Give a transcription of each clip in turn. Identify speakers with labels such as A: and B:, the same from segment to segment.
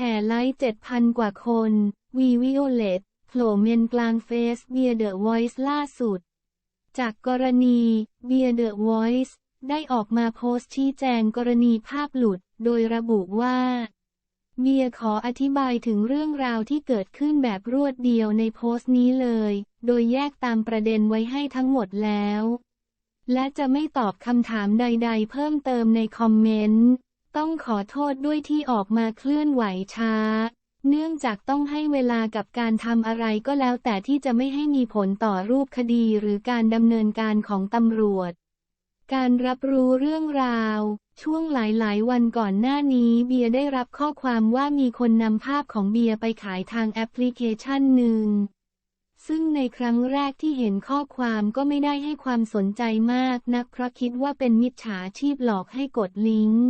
A: แห่ไลค์7,000 กว่าคน วีวิโอเลตโผล่เมนกลางเฟสเบียเดอะวอยซ์ล่าสุด จากกรณีเบียเดอะวอยซ์ได้ออกมาโพสต์ชี้แจงกรณีภาพหลุด โดยระบุว่าเบียร์ขออธิบายถึงเรื่องราวที่เกิดขึ้นแบบรวดเดียวในโพสต์นี้เลย โดยแยกตามประเด็นไว้ให้ทั้งหมดแล้ว และจะไม่ตอบคำถามใด ๆ เพิ่มเติมในคอมเมนต์ ต้องขอโทษด้วยที่ออกมาเคลื่อนไหวช้า เนื่องจากต้องให้เวลากับการทำอะไรก็แล้วแต่ที่จะไม่ให้มีผลต่อรูปคดีหรือการดำเนินการของตำรวจ การรับรู้เรื่องราว ช่วงหลายๆ วันก่อนหน้านี้เบียได้รับข้อความว่ามีคนนำภาพของเบียไปขายทางแอปพลิเคชันหนึ่งซึ่งในครั้งแรกที่เห็นข้อความก็ไม่ได้ให้ความสนใจมากนักเพราะคิดว่าเป็นมิจฉาชีพหลอกให้กดลิงก์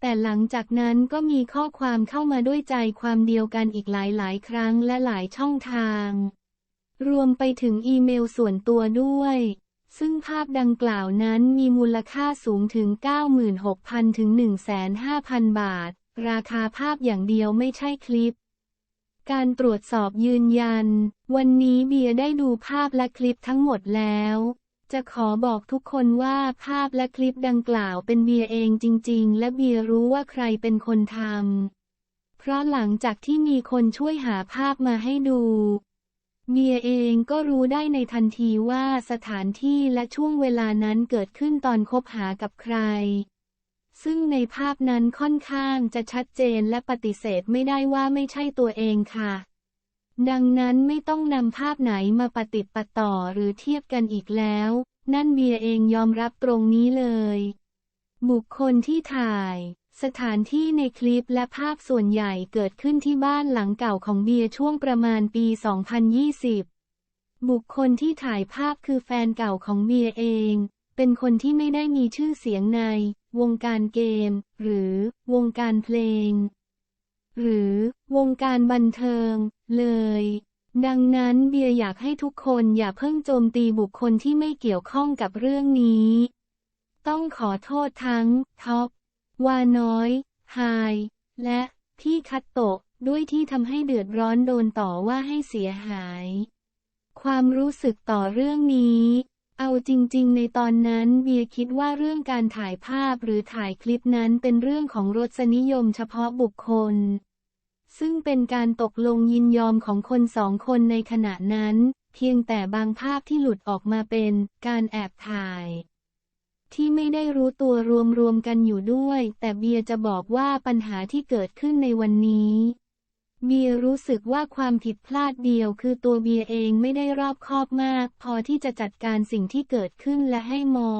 A: แต่หลังจากนั้นก็มีข้อความเข้ามาด้วยใจความเดียวกันอีกหลายๆ ครั้งและหลายช่องทาง รวมไปถึงอีเมลส่วนตัวด้วย ซึ่งภาพดังกล่าวนั้นมีมูลค่าสูงถึง 96,000 ถึง 15,000บาท ราคาภาพอย่างเดียวไม่ใช่คลิป การตรวจสอบยืนยัน วันนี้เบียร์ได้ดูภาพและคลิปทั้งหมดแล้ว จะขอบอกทุกคนว่าภาพและคลิปดังกล่าวเป็นเบียร์เองจริง ๆ และเบียร์รู้ว่าใครเป็นคนทำ เพราะหลังจากที่มีคนช่วยหาภาพมาให้ดูเบียร์เองก็รู้ได้ในทันทีว่าสถานที่และช่วงเวลานั้นเกิดขึ้นตอนคบหากับใคร ซึ่งในภาพนั้นค่อนข้างจะชัดเจนและปฏิเสธไม่ได้ว่าไม่ใช่ตัวเองค่ะ ดังนั้นไม่ต้องนำภาพไหนมาปฏิปะต่อหรือเทียบกันอีกแล้ว นั่นเบียเองยอมรับตรงนี้เลย บุคคลที่ถ่าย สถานที่ในคลิปและภาพส่วนใหญ่เกิดขึ้นที่บ้านหลังเก่าของเบียช่วงประมาณปี 2020 บุคคลที่ถ่ายภาพคือแฟนเก่าของเบียเอง เป็นคนที่ไม่ได้มีชื่อเสียงใน วงการเกม หรือ วงการเพลง หรือวงการบันเทิง เลย ดังนั้นเบียร์อยากให้ทุกคนอย่าเพิ่งโจมตีบุคคลที่ไม่เกี่ยวข้องกับเรื่องนี้ ต้องขอโทษทั้ง ท็อป วาน้อย ไฮและพี่คัตโตะด้วยที่ทำให้เดือดร้อนโดนต่อว่าให้เสียหาย ความรู้สึกต่อเรื่องนี้ เอาจริง ๆ ในตอนนั้นเบียร์คิดว่าเรื่องการถ่ายภาพหรือถ่ายคลิปนั้นเป็นเรื่องของรสนิยมเฉพาะบุคคล ซึ่งเป็นการตกลงยินยอมของคนสองคนในขณะนั้น เพียงแต่บางภาพที่หลุดออกมาเป็นการแอบถ่าย ที่ไม่ได้รู้ตัวรวมๆกันอยู่ด้วย แต่เบียร์จะบอกว่าปัญหาที่เกิดขึ้นในวันนี้ เบียรู้สึกว่าความผิดพลาดเดียวคือตัวเบียร์เองไม่ได้รอบคอบมาก พอที่จะจัดการสิ่งที่เกิดขึ้นและให้มอ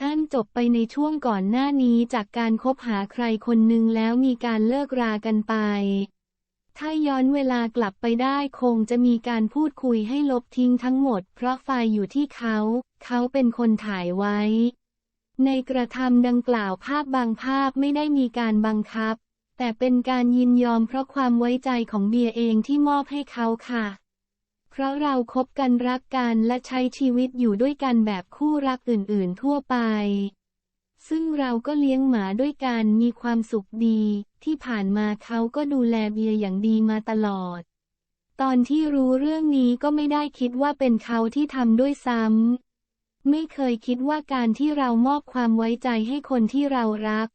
A: ท่านจบไปในช่วงก่อนหน้านี้จากการคบหาใครคนหนึ่งแล้วมีการเลิกรากันไป ถ้าย้อนเวลากลับไปได้คงจะมีการพูดคุยให้ลบทิ้งทั้งหมด เพราะไฟอยู่ที่เขา เขาเป็นคนถ่ายไว้ ในกระทำดังกล่าวภาพบางภาพไม่ได้มีการบังคับ แต่เป็นการยินยอมเพราะความไว้ใจของเบียร์เองที่มอบให้เขาค่ะ เพราะเราคบกันรักกันและใช้ชีวิตอยู่ด้วยกันแบบคู่รักอื่นๆทั่วไป ซึ่งเราก็เลี้ยงหมาด้วยกันมีความสุขดี ที่ผ่านมาเขาก็ดูแลเบียร์อย่างดีมาตลอด ตอนที่รู้เรื่องนี้ก็ไม่ได้คิดว่าเป็นเขาที่ทำด้วยซ้ำไม่เคยคิดว่าการที่เรามอบความไว้ใจให้คนที่เรารัก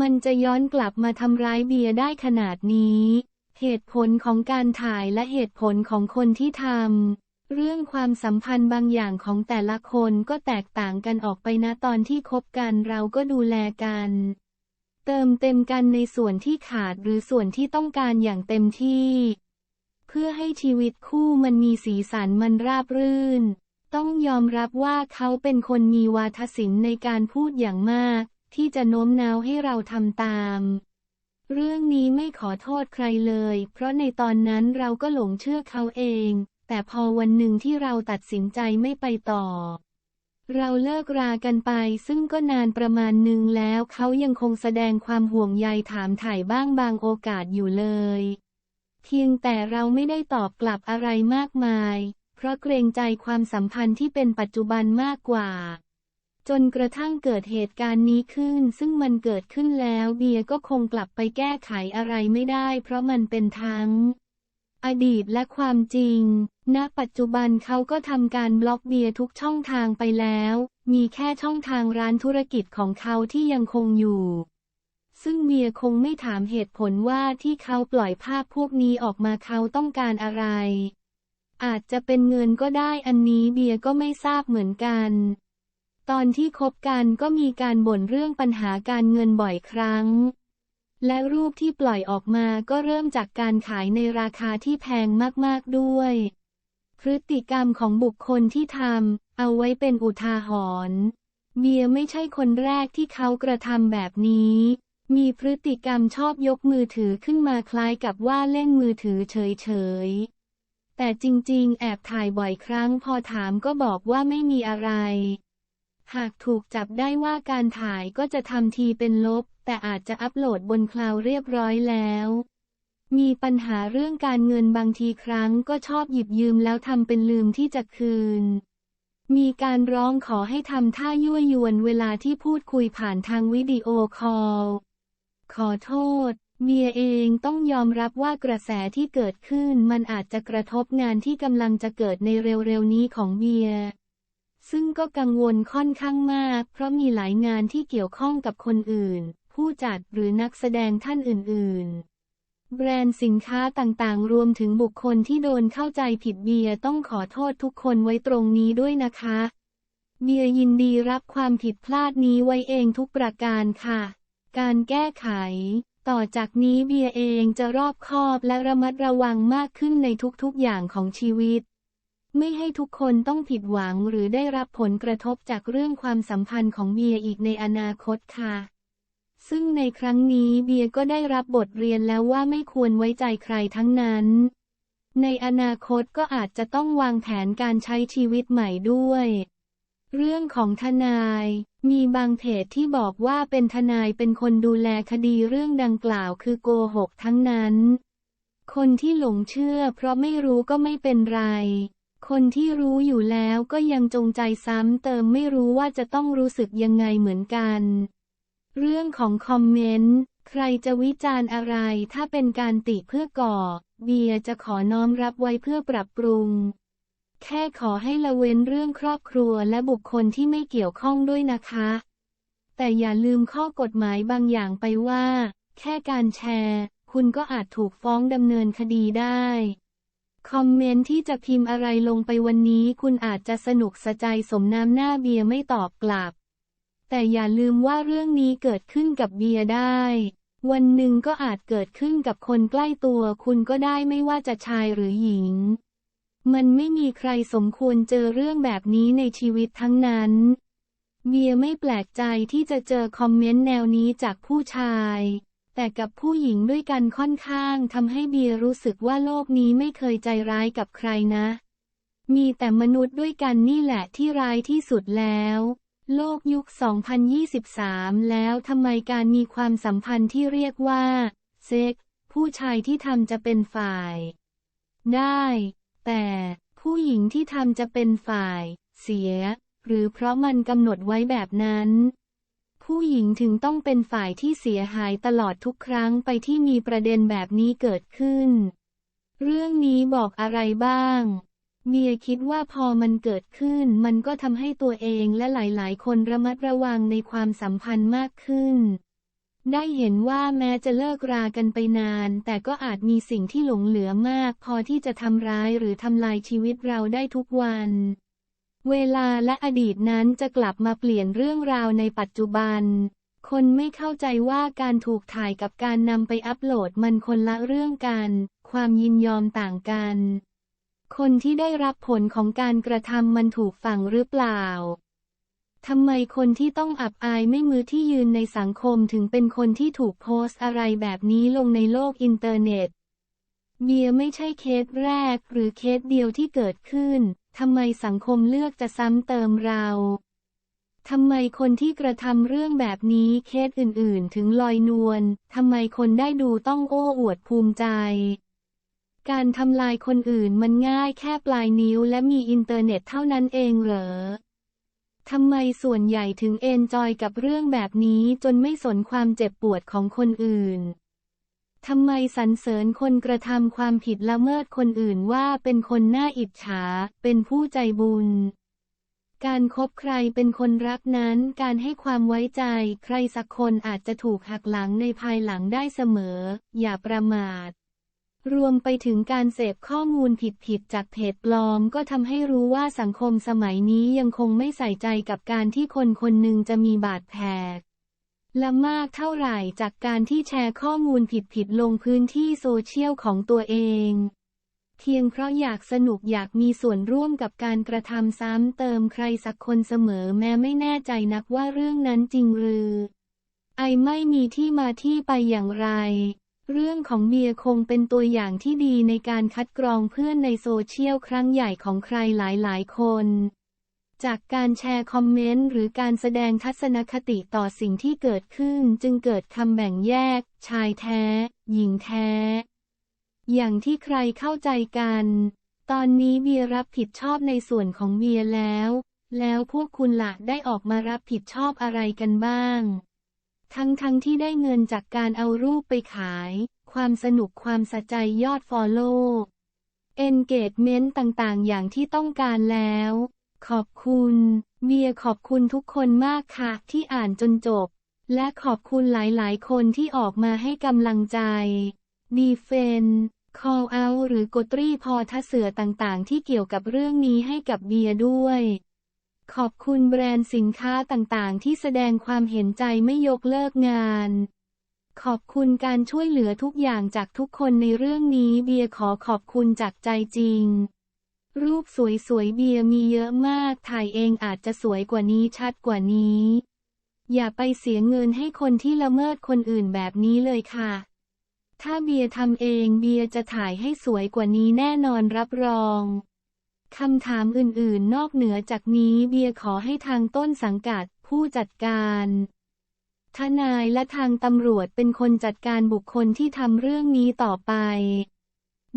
A: มันจะย้อนกลับมาทำร้ายเบียร์ได้ขนาดนี้ เหตุผลของการถ่ายและเหตุผลของคนที่ทำ เรื่องความสัมพันธ์บางอย่างของแต่ละคนก็แตกต่างกันออกไปนะตอนที่คบกันเราก็ดูแลกัน เติมเต็มกันในส่วนที่ขาดหรือส่วนที่ต้องการอย่างเต็มที่ เพื่อให้ชีวิตคู่มันมีสีสันมันราบรื่น ต้องยอมรับว่าเขาเป็นคนมีวาทศิลป์ในการพูดอย่างมาก ที่จะโน้มน้าวให้เราทำตาม เรื่องนี้ไม่ขอโทษใครเลย เพราะในตอนนั้นเราก็หลงเชื่อเขาเอง แต่พอวันหนึ่งที่เราตัดสินใจไม่ไปต่อ เราเลิกรากันไป ซึ่งก็นานประมาณหนึ่งแล้วเขายังคงแสดงความห่วงใยถามถ่ายบ้างบางโอกาสอยู่เลยเพียงแต่เราไม่ได้ตอบกลับอะไรมากมาย เพราะเกรงใจความสัมพันธ์ที่เป็นปัจจุบันมากกว่า จนกระทั่งเกิดเหตุการณ์นี้ขึ้น ซึ่งมันเกิดขึ้นแล้วเบียก็คงกลับไปแก้ไขอะไรไม่ได้ เพราะมันเป็นทั้ง อดีตและความจริง ณ ปัจจุบันเขาก็ทำการบล็อกเบียทุกช่องทางไปแล้ว มีแค่ช่องทางร้านธุรกิจของเขาที่ยังคงอยู่ ซึ่งเบียคงไม่ถามเหตุผลว่าที่เขาปล่อยภาพพวกนี้ออกมาเขาต้องการอะไร อาจจะเป็นเงินก็ได้อันนี้เบียก็ไม่ทราบเหมือนกัน ตอนที่คบกันก็มีการบ่นเรื่องปัญหาการเงินบ่อยครั้ง และรูปที่ปล่อยออกมาก็เริ่มจากการขายในราคาที่แพงมากๆด้วย พฤติกรรมของบุคคลที่ทำเอาไว้เป็นอุทาหรณ์เบียร์ไม่ใช่คนแรกที่เขากระทำแบบนี้ มีพฤติกรรมชอบยกมือถือขึ้นมาคล้ายกับว่าเล่นมือถือเฉยๆ แต่จริงๆ แอบถ่ายบ่อยครั้งพอถามก็บอกว่าไม่มีอะไร หากถูกจับได้ว่าการถ่ายก็จะทำทีเป็นลบ แต่อาจจะอัปโหลดบนคลาวด์เรียบร้อยแล้ว มีปัญหาเรื่องการเงินบางทีครั้งก็ชอบหยิบยืมแล้วทำเป็นลืมที่จะคืน มีการร้องขอให้ทำท่ายั่วยวนเวลาที่พูดคุยผ่านทางวิดีโอคอล ขอโทษ เมียเองต้องยอมรับว่ากระแสที่เกิดขึ้นมันอาจจะกระทบงานที่กำลังจะเกิดในเร็วๆนี้ของเบีย ซึ่งก็กังวลค่อนข้างมาก เพราะมีหลายงานที่เกี่ยวข้องกับคนอื่น ผู้จัดหรือนักแสดงท่านอื่น ๆแบรนด์สินค้าต่างๆ รวมถึงบุคคลที่โดนเข้าใจผิดเบียร์ต้องขอโทษทุกคนไว้ตรงนี้ด้วยนะคะ เบียร์ยินดีรับความผิดพลาดนี้ไว้เองทุกประการค่ะ การแก้ไข ต่อจากนี้เบียร์เองจะรอบคอบและระมัดระวังมากขึ้นในทุกๆอย่างของชีวิต ไม่ให้ทุกคนต้องผิดหวังหรือได้รับผลกระทบจากเรื่องความสัมพันธ์ของเบียร์อีกในอนาคตค่ะ ซึ่งในครั้งนี้เบียร์ก็ได้รับบทเรียนแล้วว่าไม่ควรไว้ใจใครทั้งนั้น ในอนาคตก็อาจจะต้องวางแผนการใช้ชีวิตใหม่ด้วย เรื่องของทนาย มีบางเพจที่บอกว่าเป็นทนายเป็นคนดูแลคดีเรื่องดังกล่าวคือโกหกทั้งนั้น คนที่หลงเชื่อเพราะไม่รู้ก็ไม่เป็นไร คนที่รู้อยู่แล้วก็ยังจงใจซ้ำเติมไม่รู้ว่าจะต้องรู้สึกยังไงเหมือนกัน เรื่องของคอมเมนต์ ใครจะวิจารณ์อะไร ถ้าเป็นการติเพื่อก่อ เบียจะขอน้อมรับไว้เพื่อปรับปรุง แค่ขอให้ละเว้นเรื่องครอบครัวและบุคคลที่ไม่เกี่ยวข้องด้วยนะคะ แต่อย่าลืมข้อกฎหมายบางอย่างไปว่า แค่การแชร์ คุณก็อาจถูกฟ้องดำเนินคดีได้ คอมเมนต์ที่จะพิมพ์อะไรลงไปวันนี้คุณอาจจะสนุกสะใจสมน้ำหน้าเบียร์ไม่ตอบกลับ แต่อย่าลืมว่าเรื่องนี้เกิดขึ้นกับเบียร์ได้ วันหนึ่งก็อาจเกิดขึ้นกับคนใกล้ตัวคุณก็ได้ไม่ว่าจะชายหรือหญิง มันไม่มีใครสมควรเจอเรื่องแบบนี้ในชีวิตทั้งนั้น เบียร์ไม่แปลกใจที่จะเจอคอมเมนต์แนวนี้จากผู้ชาย แต่กับผู้หญิงด้วยกันค่อนข้างทำให้เบียรู้สึกว่าโลกนี้ไม่เคยใจร้ายกับใครนะ มีแต่มนุษย์ด้วยกันนี่แหละที่ร้ายที่สุดแล้ว โลกยุค 2023 แล้วทำไมการมีความสัมพันธ์ที่เรียกว่า เซ็ก ผู้ชายที่ทำจะเป็นฝ่าย ได้ แต่ผู้หญิงที่ทำจะเป็นฝ่าย เสีย หรือเพราะมันกำหนดไว้แบบนั้น ผู้หญิงถึงต้องเป็นฝ่ายที่เสียหายตลอดทุกครั้งไปที่มีประเด็นแบบนี้เกิดขึ้น เรื่องนี้บอกอะไรบ้าง เมียคิดว่าพอมันเกิดขึ้นมันก็ทำให้ตัวเองและหลายๆ คนระมัดระวังในความสัมพันธ์มากขึ้น ได้เห็นว่าแม้จะเลิกรากันไปนาน แต่ก็อาจมีสิ่งที่หลงเหลือมาก พอที่จะทำร้ายหรือทำลายชีวิตเราได้ทุกวัน เวลาและอดีตนั้นจะกลับมาเปลี่ยนเรื่องราวในปัจจุบัน คนไม่เข้าใจว่าการถูกถ่ายกับการนำไปอัปโหลดมันคนละเรื่องกัน ความยินยอมต่างกัน คนที่ได้รับผลของการกระทำมันถูกฝังหรือเปล่าทำไมคนที่ต้องอับอายไม่มือที่ยืนในสังคมถึงเป็นคนที่ถูกโพสต์อะไรแบบนี้ลงในโลกอินเทอร์เน็ต เบียไม่ใช่เคสแรกหรือเคสเดียวที่เกิดขึ้น ทำไมสังคมเลือกจะซ้ำเติมเราทำไมคนที่กระทำเรื่องแบบนี้เคสอื่นๆ ถึงลอยนวล ทำไมคนได้ดูต้องโอ้อวดภูมิใจ การทำลายคนอื่นมันง่ายแค่ปลายนิ้วและมีอินเทอร์เน็ตเท่านั้นเองเหรอ ทำไมส่วนใหญ่ถึงเอนจอยกับเรื่องแบบนี้จนไม่สนความเจ็บปวดของคนอื่น ทำไมสรรเสริญคนกระทำความผิดละเมิดคนอื่นว่าเป็นคนน่าอิจฉา เป็นผู้ใจบุญ การคบใครเป็นคนรักนั้นการให้ความไว้ใจ ใครสักคนอาจจะถูกหักหลังในภายหลังได้เสมอ อย่าประมาทรวมไปถึงการเสพข้อมูลผิดๆจากเพจปลอม ก็ทำให้รู้ว่าสังคมสมัยนี้ยังคงไม่ใส่ใจกับการที่คนคนหนึ่งจะมีบาดแผล ละมากเท่าไหร่จากการที่แชร์ข้อมูลผิดๆลงพื้นที่โซเชียลของตัวเอง เพียงเพราะอยากสนุกอยากมีส่วนร่วมกับการกระทำซ้ำเติมใครสักคนเสมอแม้ไม่แน่ใจนักว่าเรื่องนั้นจริงหรือ ไอไม่มีที่มาที่ไปอย่างไร เรื่องของเบียร์คงเป็นตัวอย่างที่ดีในการคัดกรองเพื่อนในโซเชียลครั้งใหญ่ของใครหลายๆ คน จากการแชร์คอมเมนต์หรือการแสดงทัศนคติต่อสิ่งที่เกิดขึ้นจึงเกิดคำแบ่งแยก ชายแท้ หญิงแท้ อย่างที่ใครเข้าใจกัน ตอนนี้เบียรับผิดชอบในส่วนของเบียแล้ว แล้วพวกคุณละได้ออกมารับผิดชอบอะไรกันบ้าง ทั้งทั้งที่ได้เงินจากการเอารูปไปขาย ความสนุกความสะใจยอดฟอลโล่ engagement ต่างๆ อย่างที่ต้องการแล้ว ขอบคุณ เบียขอบคุณทุกคนมากค่ะ ที่อ่านจนจบ และขอบคุณหลายๆ คนที่ออกมาให้กำลังใจ ดีเฟน call out หรือกดรีพอทเสือต่างๆ ที่เกี่ยวกับเรื่องนี้ให้กับเบียด้วย ขอบคุณแบรนด์สินค้าต่างๆ ที่แสดงความเห็นใจไม่ยกเลิกงานขอบคุณการช่วยเหลือทุกอย่างจากทุกคนในเรื่องนี้เบียขอขอบคุณจากใจจริง รูปสวยๆเบียร์มีเยอะมาก ถ่ายเองอาจจะสวยกว่านี้ชัดกว่านี้ อย่าไปเสียเงินให้คนที่ละเมิดคนอื่นแบบนี้เลยค่ะ ถ้าเบียร์ทำเองเบียร์จะถ่ายให้สวยกว่านี้แน่นอนรับรองคำถามอื่นๆ นอกเหนือจากนี้เบียร์ขอให้ทางต้นสังกัด ผู้จัดการ ทนายและทางตำรวจเป็นคนจัดการบุคคลที่ทำเรื่องนี้ต่อไป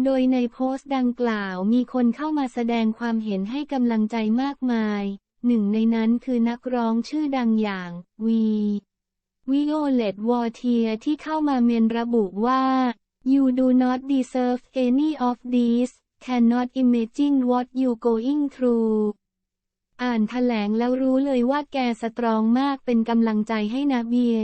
A: โดยในโพสต์ดังกล่าวมีคนเข้ามาแสดงความเห็นให้กำลังใจมากมาย หนึ่งในนั้นคือนักร้องชื่อดังอย่างวีวิโอเลตวอเทียที่เข้ามาเมนระบุว่า you do not deserve any of this cannot imagine what you going through อ่านแถลงแล้วรู้เลยว่าแกสตรองมากเป็นกำลังใจให้นะเบีย